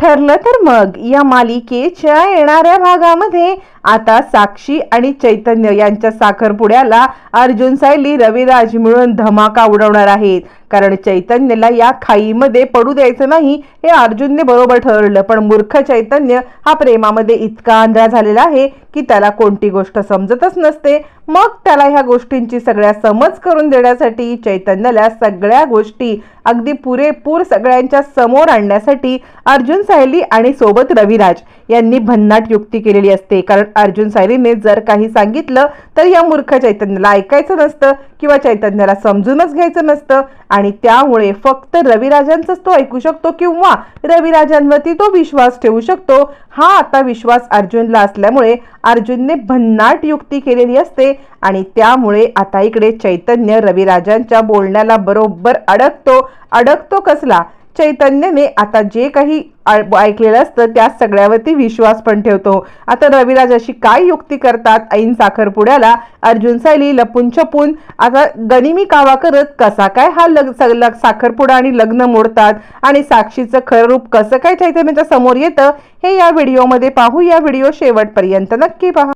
ठरलं तर मग या मालिकेच्या येणाऱ्या भागामध्ये आता साक्षी आणि चैतन्य यांच्या साखरपुड्याला अर्जुन सायली रविराज मिळून धमाका उडवणार आहेत. कारण चैतन्यला या खाईमध्ये पडू द्यायचं नाही हे अर्जुनने बरोबर ठरवलं. पण मूर्ख चैतन्य हा प्रेमामध्ये इतका आंधळा झालेला आहे की त्याला कोणती गोष्ट समजतच नसते. मग त्याला ह्या गोष्टींची सगळ्या समज करून देण्यासाठी चैतन्याला सगळ्या गोष्टी अगदी पुरेपूर सगळ्यांच्या समोर आणण्यासाठी अर्जुन सायली आणि सोबत रविराज यांनी भन्नाट युक्ती केलेली असते. कारण अर्जुन सायरीने जर काही सांगितलं तर या मूर्ख चैतन्याला ऐकायचं नसतं किंवा चैतन्याला समजूनच घ्यायचं नसतं. आणि त्यामुळे फक्त रविराजांचंच तो ऐकू शकतो किंवा रविराजांवरती तो विश्वास ठेवू शकतो. हा आता विश्वास अर्जुनला असल्यामुळे अर्जुनने भन्नाट युक्ती केलेली असते. आणि त्यामुळे आता इकडे चैतन्य रविराजांच्या बोलण्याला बरोबर अडकतो. अडकतो कसला? चैतन्यने आता जे काही ऐकलेलं असतं त्या सगळ्यावरती विश्वास पण ठेवतो. आता रविराज अशी काय युक्ती करतात? ऐन साखरपुड्याला अर्जुन सायली लपून छपून आता गनिमी कावा करत कसा काय हा लग स- लग- साखरपुडा आणि लग्न मोडतात? आणि साक्षीचं खरं रूप कसं काय चैतन्याच्या समोर येतं? हे या व्हिडिओमध्ये पाहू. या व्हिडिओ शेवटपर्यंत नक्की पहा.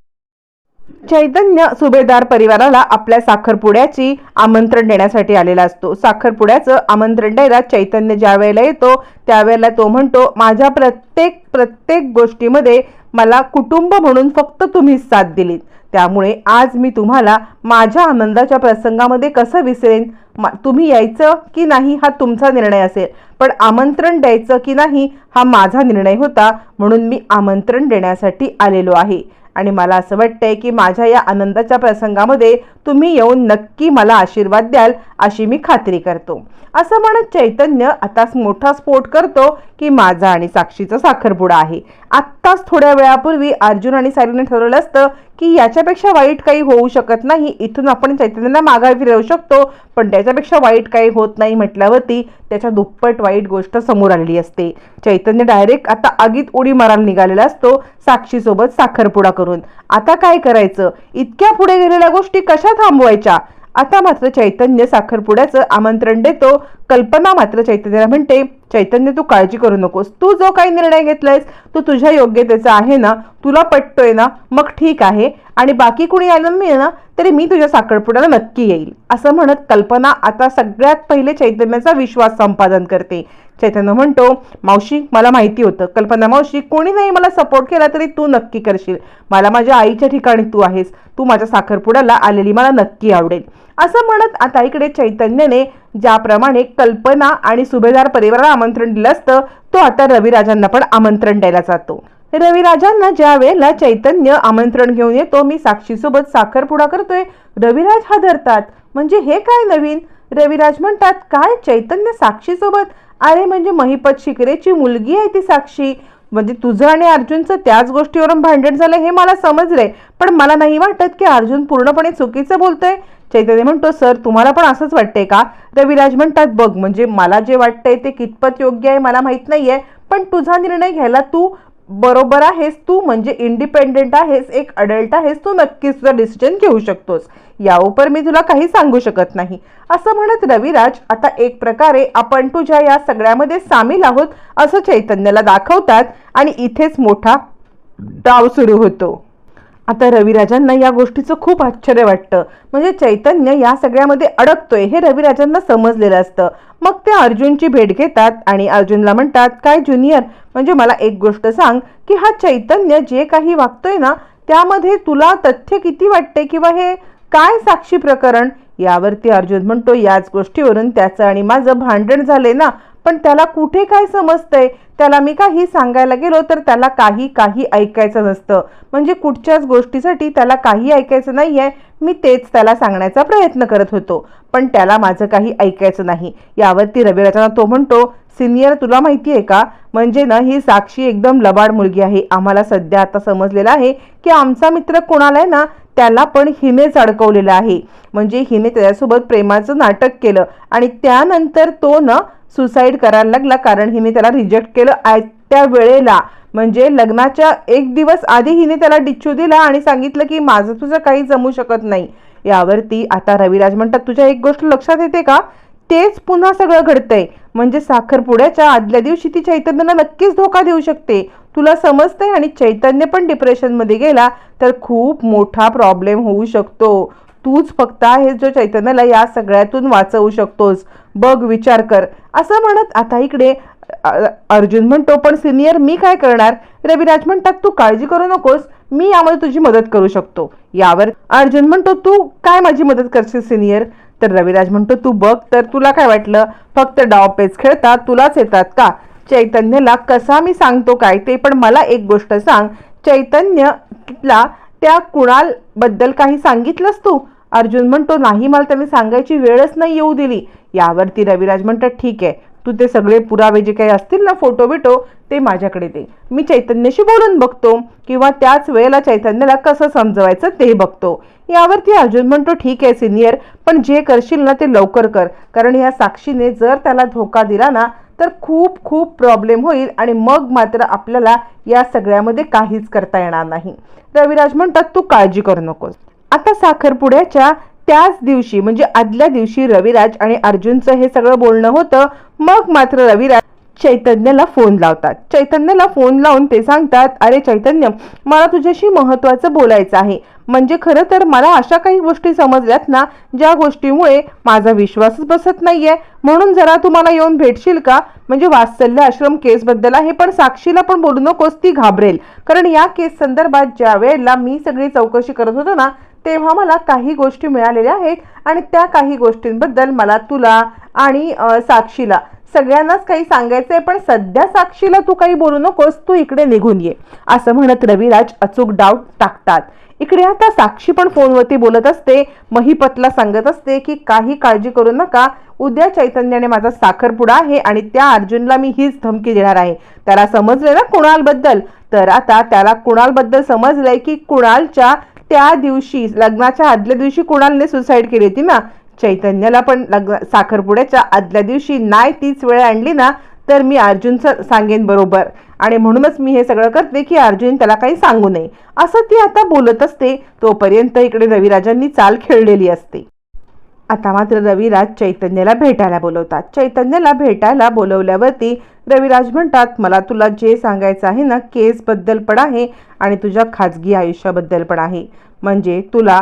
चैतन्य सुभेदार परिवाराला आपल्या साखरपुड्याची आमंत्रण देण्यासाठी आलेला असतो. साखरपुड्याचं आमंत्रण द्यायला चैतन्य ज्या वेळेला येतो त्यावेळेला तो म्हणतो माझ्या प्रत्येक प्रत्येक गोष्टीमध्ये मला कुटुंब म्हणून फक्त तुम्हीच साथ दिलीत. त्यामुळे आज मी तुम्हाला माझ्या आनंदाच्या प्रसंगामध्ये कसं विसरेन? मा- तुम्ही यायचं की नाही हा तुमचा निर्णय असेल. पण आमंत्रण द्यायचं की नाही हा माझा निर्णय होता म्हणून मी आमंत्रण देण्यासाठी आलेलो आहे. आणि मला असं वाटतंय की माझ्या या आनंदाच्या प्रसंगामध्ये तुम्ही येऊन नक्की मला आशीर्वाद द्याल अशी मी खात्री करतो. असं म्हणत चैतन्य आताच मोठा स्फोट करतो की माझा आणि साक्षीचा साखरपुडा आहे. आत्ताच थोड्या वेळापूर्वी अर्जुन आणि सायलीने ठरवलं असतं की याच्यापेक्षा वाईट काही होऊ शकत नाही. इथून आपण चैतन्यांना माघार फिरवू शकतो पण त्याच्यापेक्षा वाईट काही होत नाही म्हटल्यावरती त्याच्या दुप्पट वाईट गोष्ट समोर आलेली असते. चैतन्य डायरेक्ट आता आगीत उडी मारायला निघालेला असतो साक्षीसोबत साखरपुडा करून. आता काय करायचं? इतक्या पुढे गेलेल्या गोष्टी कशा थांबवायच्या? आता मात्र चैतन्य साखरपुड्याचं आमंत्रण देतो. कल्पना मात्र चैतन्याला म्हणते चैतन्य तू काळजी करू नकोस. तू जो काही निर्णय घेतलायस तो तुझ्या योग्यतेचा आहे ना? तुला पटतोय ना? मग ठीक आहे. आणि बाकी कुणी आलं मी ना तरी मी तुझ्या साखरपुड्याला नक्की येईल. असं म्हणत कल्पना आता सगळ्यात पहिले चैतन्याचा विश्वास संपादन करते. चैतन्य म्हणतो मावशी मला माहिती होतं. कल्पना मावशी कोणी नाही मला सपोर्ट केला तरी तू नक्की करशील. मला माझ्या आईच्या ठिकाणी तू आहेस. तू माझ्या साखरपुड्याला आलेली मला नक्की आवडेल. असं म्हणत आता इकडे चैतन्यने ज्याप्रमाणे कल्पना आणि सुभेदार परिवाराला आमंत्रण दिलं असतं तो आता रविराजांना पण आमंत्रण द्यायला जातो. रविराजांना ज्या वेळेला चैतन्य आमंत्रण घेऊन येतो मी साक्षीसोबत साखरपुडा करतोय. रविराज हा धरतात. म्हणजे हे काय नवीन? रविराज म्हणतात काय? चैतन्य साक्षीसोबत? अरे म्हणजे महिपत शिकरेची मुलगी आहे ती साक्षी. म्हणजे तुझं आणि अर्जुनचं त्याच गोष्टीवरून भांडण झालं हे मला समजलंय. पण मला नाही वाटत की अर्जुन पूर्णपणे चुकीचं बोलतोय. चैतन्य म्हणतो सर तुम्हाला पण असंच वाटतंय का? रविराज म्हणतात बघ म्हणजे मला जे वाटतंय ते कितपत योग्य आहे मला माहीत आहे पण तुझा निर्णय घ्यायला तू बरोबर आहेस तू म्हणजे इंडिपेंडेंट आहेस एक अडल्ट आहेस तू नक्कीच तुझा डिसिजन घेऊ शकतोस. यावर मी तुला काही सांगू शकत नाही. असं म्हणत रविराज आता एक प्रकारे आपण तुझ्या या सगळ्यामध्ये सामील आहोत असं चैतन्याला दाखवतात आणि इथेच मोठा डाव सुरू होतो. आता रविराजांना या गोष्टीचं खूप आश्चर्य वाटतं. म्हणजे चैतन्य या सगळ्यामध्ये अडकतोय हे रविराजांना समजलेलं असतं. मग ते अर्जुनची भेट घेतात आणि अर्जुनला म्हणतात काय ज्युनियर म्हणजे मला एक गोष्ट सांग की हा चैतन्य जे काही वागतोय ना त्यामध्ये तुला तथ्य किती वाटते किंवा हे काय साक्षी प्रकरण? यावरती अर्जुन म्हणतो याच गोष्टीवरून त्याचं आणि माझं भांडण झाले ना पण त्याला कुठे काय समजतंय? त्याला मी काही सांगायला गेलो तर त्याला काही काही ऐकायचं नसतं म्हणजे कुठच्याच गोष्टीसाठी त्याला काही ऐकायचं नाही आहे मी तेच त्याला सांगण्याचा प्रयत्न करत होतो. पण त्याला माझं काही ऐकायचं नाही. यावरती रविराजांना तो म्हणतो सिनियर तुला माहिती आहे का? म्हणजे ना ही साक्षी एकदम लबाड मुलगी आहे. आम्हाला सध्या आता समजलेलं आहे की आमचा मित्र कोणाला आहे ना त्याला पण हिनेच अडकवलेलं आहे. म्हणजे हिने त्याच्यासोबत प्रेमाचं नाटक केलं आणि त्यानंतर तो ना सुसाईड करायला लागला कारण हिने त्याला रिजेक्ट केलं आ- त्या वेळेला. म्हणजे लग्नाच्या एक दिवस आधी हिने त्याला डिच्छू दिला आणि सांगितलं की माझं तुझं काही जमू शकत नाही. यावरती आता रविराज म्हणतात तुझ्या एक गोष्ट लक्षात येते का? तेच पुन्हा सगळं घडतंय. म्हणजे साखरपुड्याच्या आदल्या दिवशी ती चैतन्याला नक्कीच धोका देऊ शकते. तुला समजतंय आणि चैतन्य पण डिप्रेशनमध्ये गेला तर खूप मोठा प्रॉब्लेम होऊ शकतो. तूच फक्त आहेस जो चैतन्याला या सगळ्यातून वाचवू शकतोस. बघ विचार कर. असं म्हणत आता इकडे अर्जुन म्हणतो पण सिनियर मी काय करणार? रविराज म्हणतात तू काळजी करू नकोस. मी यामध्ये तुझी मदत करू शकतो. यावर अर्जुन म्हणतो तू काय माझी मदत करशील सिनियर? तर रविराज म्हणतो तू बघ तर तुला काय वाटलं? फक्त डावपेच खेळतात तुलाच येतात का? चैतन्यला कसा मी सांगतो काय? ते पण मला एक गोष्ट सांग. चैतन्यला त्या कुणालबद्दल काही सांगितलंस तू? अर्जुन म्हणतो नाही मला त्यांनी सांगायची वेळच नाही येऊ दिली. यावरती रविराज म्हणतात ठीक आहे तू ते सगळे पुरावे जे काही असतील ना फोटो बिटो ते माझ्याकडे दे. मी चैतन्याशी बोलून बघतो किंवा त्याच वेळेला चैतन्याला कसं समजवायचं ते बघतो. यावरती अर्जुन म्हणतो ठीक आहे सिनियर पण जे करशील ना ते लवकर कर. कारण या साक्षीने जर त्याला धोका दिला ना तर खूप खूप प्रॉब्लेम होईल आणि मग मात्र आपल्याला या सगळ्यामध्ये काहीच करता येणार नाही. रविराज म्हणतात तू काळजी करू नकोस. आता साखरपुड्याच्या त्याच दिवशी म्हणजे आदल्या दिवशी रविराज आणि अर्जुनचं हे सगळं बोलणं होतं मग मात्र रविराज चैतन्याला फोन लावतात. चैतन्याला फोन लावून ते सांगतात अरे चैतन्य मला तुझ्याशी महत्वाचं बोलायचं आहे. म्हणजे खरं तर मला अशा काही गोष्टी समजल्यात ना ज्या गोष्टीमुळे माझा विश्वासच बसत नाहीये. म्हणून जरा तू मला येऊन भेटशील का? म्हणजे वात्सल्य आश्रम केसबद्दल आहे पण साक्षीला पण बोलू नकोस ती घाबरेल. कारण या केस संदर्भात ज्या वेळेला मी सगळी चौकशी करत होतो ना तेव्हा मला काही गोष्टी मिळालेल्या आहेत आणि त्या काही गोष्टींबद्दल मला तुला आणि साक्षीला सगळ्यांनाच काही सांगायचं आहे पण सध्या साक्षीला तू काही बोलू नकोस तू इकडे निघून ये. असं म्हणत रविराज अचूक डाऊट टाकतात. इकडे आता साक्षी पण फोनवरती बोलत असते महिपतला सांगत असते की काही काळजी करू नका उद्या चैतन्याने माझा साखरपुडा आहे आणि त्या अर्जुनला मी हीच धमकी देणार आहे. त्याला समजलं ना कुणालबद्दल? तर आता त्याला कुणालबद्दल समजलंय की कुणालच्या त्या दिवशी लग्नाच्या आदल्या दिवशी कुणालने सुसाईड केली होती ना? चैतन्याला पण लग्न साखरपुड्याच्या आदल्या दिवशी नाही तीच वेळ आणली ना तर मी अर्जुनचं सांगेन बरोबर. आणि म्हणूनच मी हे सगळं करते की अर्जुन त्याला काही सांगू नये. असं ती आता बोलत असते. तोपर्यंत इकडे रविराजांनी चाल खेळलेली असते. आता मात्र रविराज चैतन्याला भेटायला बोलवतात. चैतन्याला भेटायला बोलवल्यावरती रविराज म्हणतात मला तुला जे सांगायचं आहे ना केसबद्दल पण आहे आणि तुझ्या खाजगी आयुष्याबद्दल पण आहे. म्हणजे तुला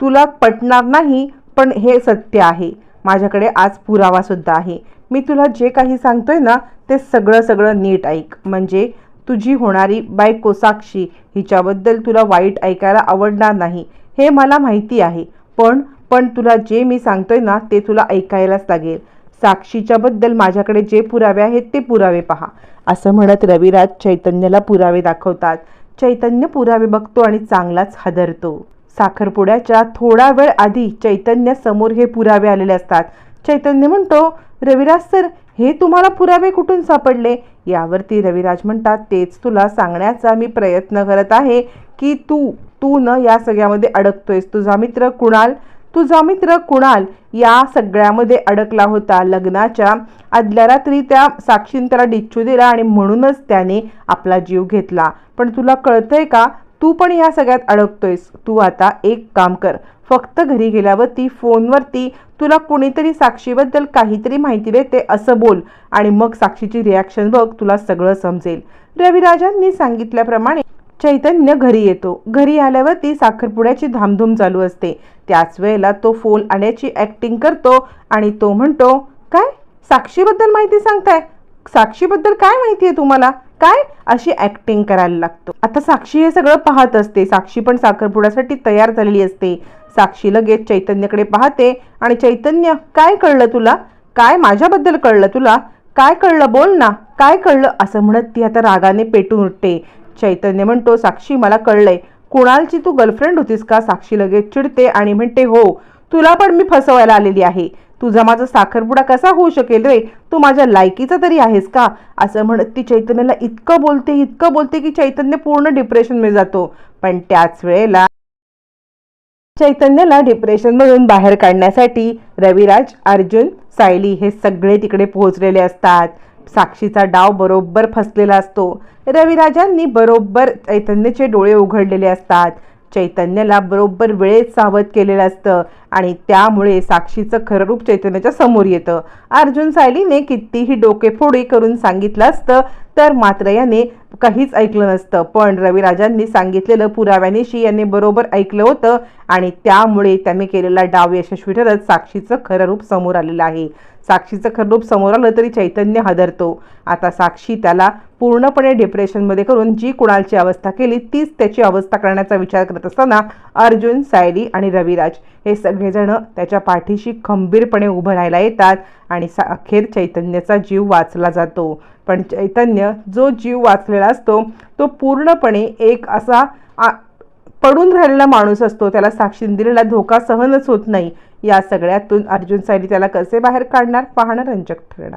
तुला पटणार नाही पण हे सत्य आहे. माझ्याकडे आज पुरावासुद्धा आहे. मी तुला जे काही सांगतोय ना ते सगळं सगळं नीट ऐक. म्हणजे तुझी होणारी बायको साक्षी हिच्याबद्दल तुला वाईट ऐकायला आवडणार नाही. हे मला माहिती आहे. पण पण तुला जे मी सांगतोय ना ते तुला ऐकायलाच लागेल. साक्षीच्या बद्दल माझ्याकडे जे पुरावे आहेत ते पुरावे पहा. असं म्हणत रविराज चैतन्याला पुरावे दाखवतात. चैतन्य पुरावे बघतो आणि चांगलाच हादरतो. साखरपुड्याच्या थोडा वेळ आधी चैतन्य समोर हे पुरावे आलेले असतात. चैतन्य म्हणतो रविराज सर हे तुम्हाला पुरावे कुठून सापडले? यावरती रविराज म्हणतात तेच तुला सांगण्याचा मी प्रयत्न करत आहे की तू तू न या सगळ्यामध्ये अडकतोयस. तुझा मित्र कुणाल तुझा मित्र कुणाल या सगळ्यामध्ये अडकला होता. लग्नाच्या आदल्या रात्री त्या साक्षीन त्याला डिच्चू दिला आणि म्हणूनच त्याने आपला जीव घेतला. पण तुला कळतंय का? तू पण या सगळ्यात अडकतोयस. तू आता एक काम कर. फक्त घरी गेल्यावरती फोनवरती तुला कुणीतरी साक्षीबद्दल काहीतरी माहिती देते असं बोल आणि मग साक्षीची रिॲक्शन बघ तुला सगळं समजेल. रविराजांनी सांगितल्याप्रमाणे चैतन्य घरी येतो. घरी आल्यावरती साखरपुड्याची धामधूम चालू असते. त्याच वेळेला तो फोन आण्याची ॲक्टिंग करतो आणि तो म्हणतो काय? साक्षीबद्दल माहिती सांगताय? साक्षीबद्दल काय माहिती आहे तुम्हाला? काय? अशी ॲक्टिंग करायला लागतो. आता साक्षी हे सगळं पाहत असते. साक्षी पण साखरपुड्यासाठी तयार झालेली असते. साक्षी लगेच चैतन्यकडे पाहते आणि चैतन्य काय कळलं तुला? काय माझ्याबद्दल कळलं तुला? काय कळलं बोल ना? काय कळलं? असं म्हणत ती आता रागाने पेटून उठते. चैतन्य म्हणतो साक्षी मला कळलंय. कुणालची तू गर्लफ्रेंड होतीस का? साक्षी लगेच चिडते आणि म्हणते हो तुला पण मी फसवायला आलेली आहे. तुझा माझा साखरपुडा कसा होऊ शकेल रे? तू माझ्या लायकीचा तरी आहेस का? असं म्हणत ती चैतन्याला इतकं बोलते इतकं बोलते की चैतन्य पूर्ण डिप्रेशनमध्ये जातो. पण त्याच वेळेला चैतन्याला डिप्रेशनमधून बाहेर काढण्यासाठी रविराज अर्जुन सायली हे सगळे तिकडे पोहोचलेले असतात. साक्षीचा डाव बरोबर फसलेला असतो. रविराजांनी बरोबर चैतन्याचे डोळे उघडलेले असतात. चैतन्याला बरोबर वेळेत सावध केलेलं असतं आणि त्यामुळे साक्षीचं खरं रूप चैतन्याच्या समोर येतं. अर्जुन सायलीने कितीही डोकेफोडी करून सांगितलं असतं तर मात्र याने काहीच ऐकलं नसतं. पण रविराजांनी सांगितलेलं पुराव्यानिशी याने बरोबर ऐकलं होतं आणि त्यामुळे त्यांनी केलेला डाव यशस्वी ठरत साक्षीचं खरं रूप समोर आलेलं आहे. साक्षीचं खरं रूप समोर आलं तरी चैतन्य हादरतो. आता साक्षी त्याला पूर्णपणे डिप्रेशनमध्ये करून जी कुणालची अवस्था केली तीच त्याची अवस्था करण्याचा विचार करत असताना अर्जुन सायली आणि रविराज हे सगळेजण त्याच्या पाठीशी खंबीरपणे उभं राहायला येतात आणि सा अखेर चैतन्याचा जीव वाचला जातो. पण चैतन्य जो जीव वाचलेला असतो तो पूर्णपणे एक असा आ- पडून राहिलेला माणूस असतो. त्याला साक्षीने दिलेला धोका सहनच होत नाही. या सगळ्यातून अर्जुन सायली त्याला कसे बाहेर काढणार? पाहणं रंजक ठरणार.